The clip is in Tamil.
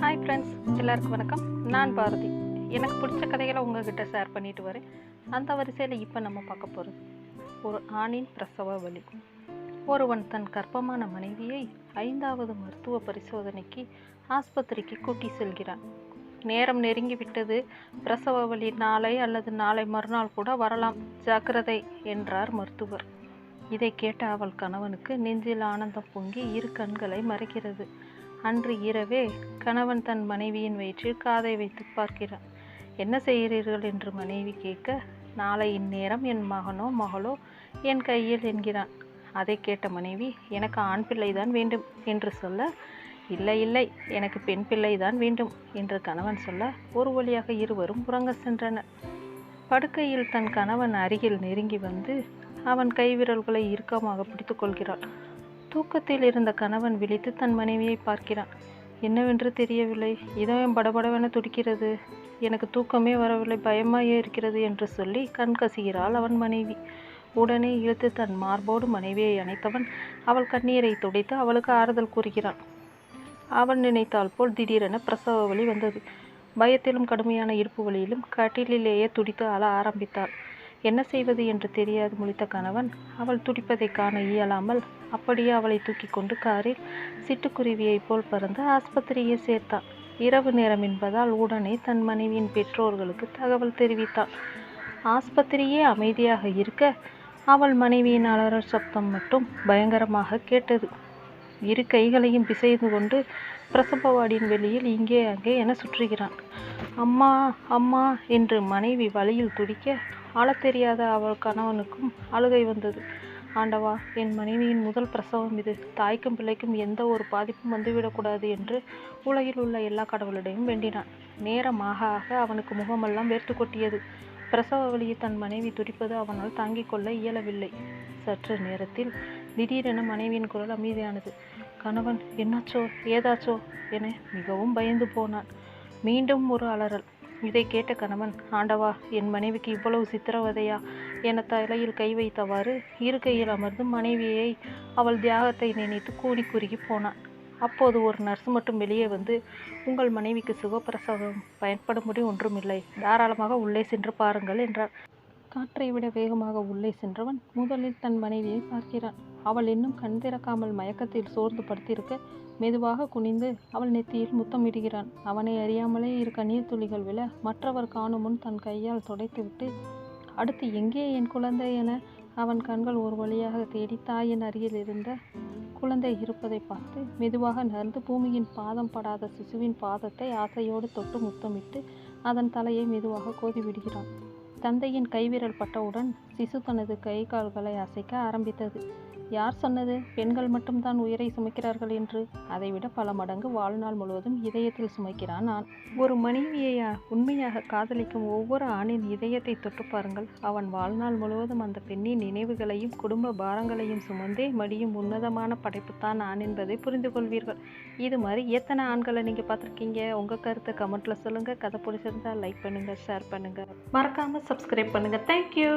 ஹாய் ஃப்ரெண்ட்ஸ் எல்லாருக்கும் வணக்கம். நான் பாரதி. எனக்கு பிடிச்ச கதைகளை உங்ககிட்ட ஷேர் பண்ணிட்டு வரேன். அந்த வரிசையில் இப்போ நம்ம பார்க்க போகிறது ஒரு ஆணின் பிரசவ வலி ஒருவன் தன் கர்ப்பமான மனைவியை ஐந்தாவது மருத்துவ பரிசோதனைக்கு ஆஸ்பத்திரிக்கு கூட்டி செல்கிறான். நேரம் நெருங்கி விட்டது. பிரசவ வலி நாளை அல்லது நாளை மறுநாள் கூட வரலாம். ஜாக்கிரதை என்றார் மருத்துவர். இதை கேட்ட அவள் கணவனுக்கு நெஞ்சில் ஆனந்தம் பொங்கி இரு கண்களை மறைக்கிறது. அன்று இரவே கணவன் தன் மனைவியின் வயிற்றில் காதை வைத்து பார்க்கிறான் என்ன செய்கிறீர்கள்? என்று மனைவி கேட்க நாளை இந்நேரம் என் மகனோ மகளோ என் கையில்? என்கிறான். அதை கேட்ட மனைவி எனக்கு ஆண் பிள்ளைதான் வேண்டும் என்று சொல்ல இல்லை இல்லை எனக்கு பெண் பிள்ளைதான் வேண்டும் என்று கணவன் சொல்ல ஒரு வழியாக இருவரும் உறங்க சென்றனர். படுக்கையில் தன் கணவன் அருகில் நெருங்கி வந்து அவன் கைவிரல்களை இறுக்கமாக பிடித்து கொள்கிறாள். தூக்கத்தில் இருந்த கணவன் விழித்து தன் மனைவியை பார்க்கிறான். என்னவென்று தெரியவில்லை. இதயம் படபடவென துடிக்கிறது. எனக்கு தூக்கமே வரவில்லை. பயமாயே இருக்கிறது என்று சொல்லி கண் கசிகிறாள் அவன் மனைவி. உடனே இழுத்து தன் மார்போடு மனைவியை அணைத்தவன் அவள் கண்ணீரை துடைத்து அவளுக்கு ஆறுதல் கூறுகிறான். அவன் நினைத்தால் போல் திடீரென பிரசவ வலி வந்தது. பயத்திலும் கடுமையான இருப்பு வழியிலும் கட்டிலிலேயே துடித்து அழ ஆரம்பித்தாள். என்ன செய்வது என்று தெரியாது முழித்த கணவன். அவள் துடிப்பதை காண இயலாமல் அப்படியே அவளை தூக்கி கொண்டு காரில் சிட்டுக்குருவியைப் போல் பறந்து ஆஸ்பத்திரியை சேர்த்தான் இரவு நேரம் என்பதால் உடனே தன் மனைவியின் பெற்றோர்களுக்கு தகவல் தெரிவித்தான் ஆஸ்பத்திரியே அமைதியாக இருக்க அவள் மனைவியின் அலற சப்தம் மட்டும் பயங்கரமாக கேட்டது. இரு கைகளையும் பிசைந்து கொண்டு பிரசவவாடியின் வெளியில் இங்கே அங்கே என சுற்றுகிறான். அம்மா அம்மா என்று மனைவி வழியில் துடிக்க ஆளத் தெரியாத அவள் கணவனுக்கும் அழுகை வந்தது. ஆண்டவா என் மனைவியின் முதல் பிரசவம் இது. தாய்க்கும் பிள்ளைக்கும் எந்த ஒரு பாதிப்பும் வந்துவிடக்கூடாது என்று உலகில் உள்ள எல்லா கடவுளிடையும் வேண்டினான். நேரம் ஆக அவனுக்கு முகமெல்லாம் வேர்த்து கொட்டியது. பிரசவ வழியை தன் மனைவி துடிப்பது அவனால் தாங்கிக் கொள்ள இயலவில்லை. சற்று நேரத்தில் திடீரென மனைவியின் குரல் அமைதியானது. கணவன் என்னாச்சோ? ஏதாச்சோ? என மிகவும் பயந்து போனான். மீண்டும் ஒரு அலறல். இதை கேட்ட கணவன் ஆண்டவா என் மனைவிக்கு இவ்வளவு சித்திரவதையா? என தலையில் கை வைத்தவாறு இருக்கையில் கையில் அமர்ந்து மனைவியை அவள் தியாகத்தை நினைத்து கூடி குறுகி போனான். அப்போது ஒரு நர்ஸ் மட்டும் வெளியே வந்து உங்கள் மனைவிக்கு சுகப்பிரசவம் பயன்படும்படி ஒன்றுமில்லை. தாராளமாக உள்ளே சென்று பாருங்கள் என்றார் காற்றை விட வேகமாக உள்ளே சென்றவன் முதலில் தன் மனைவியை பார்க்கிறான். அவள் இன்னும் கண் திறக்காமல் மயக்கத்தில் சோர்ந்து படுத்திருக்க மெதுவாக குனிந்து அவள் நெத்தியில் முத்தமிடுகிறான் அவனை அறியாமலே இரு கண்ணீர் துளிகள் விழ மற்றவர் காணும் முன் தன் கையால் துடைத்துவிட்டு அடுத்து எங்கே என் குழந்தை என? அவன் கண்கள் ஒரு வழியாக தேடி தாயின் அருகில் இருந்த குழந்தை இருப்பதை பார்த்து மெதுவாக நகர்ந்து பூமியின் பாதம் படாத சிசுவின் பாதத்தை ஆசையோடு தொட்டு முத்தமிட்டு அதன் தலையை மெதுவாக கோதிவிடுகிறான் தந்தையின் கைவிரல் பட்டவுடன் சிசு தனது கை கால்களை அசைக்க ஆரம்பித்தது. யார் சொன்னது? பெண்கள் மட்டும்தான் உயிரை சுமைக்கிறார்கள் என்று. அதைவிட பல மடங்கு வாழ்நாள் முழுவதும் இதயத்தில் சுமைக்கிறான் நான் ஒரு மனைவியை உண்மையாக காதலிக்கும் ஒவ்வொரு ஆணின் இதயத்தை தொட்டு பாருங்கள். அவன் வாழ்நாள் முழுவதும் அந்த பெண்ணின் நினைவுகளையும் குடும்ப பாரங்களையும் சுமந்தே மடியும் உன்னதமான படைப்புத்தான் ஆண் என்பதை புரிந்து கொள்வீர்கள். இது மாதிரி எத்தனை ஆண்களை நீங்கள் பார்த்துருக்கீங்க? உங்கள் கருத்தை கமெண்ட்டில் சொல்லுங்கள் கதை பிடிச்சிருந்தா லைக் பண்ணுங்கள் ஷேர் பண்ணுங்கள் மறக்காமல் சப்ஸ்கிரைப் பண்ணுங்கள் தேங்க்யூ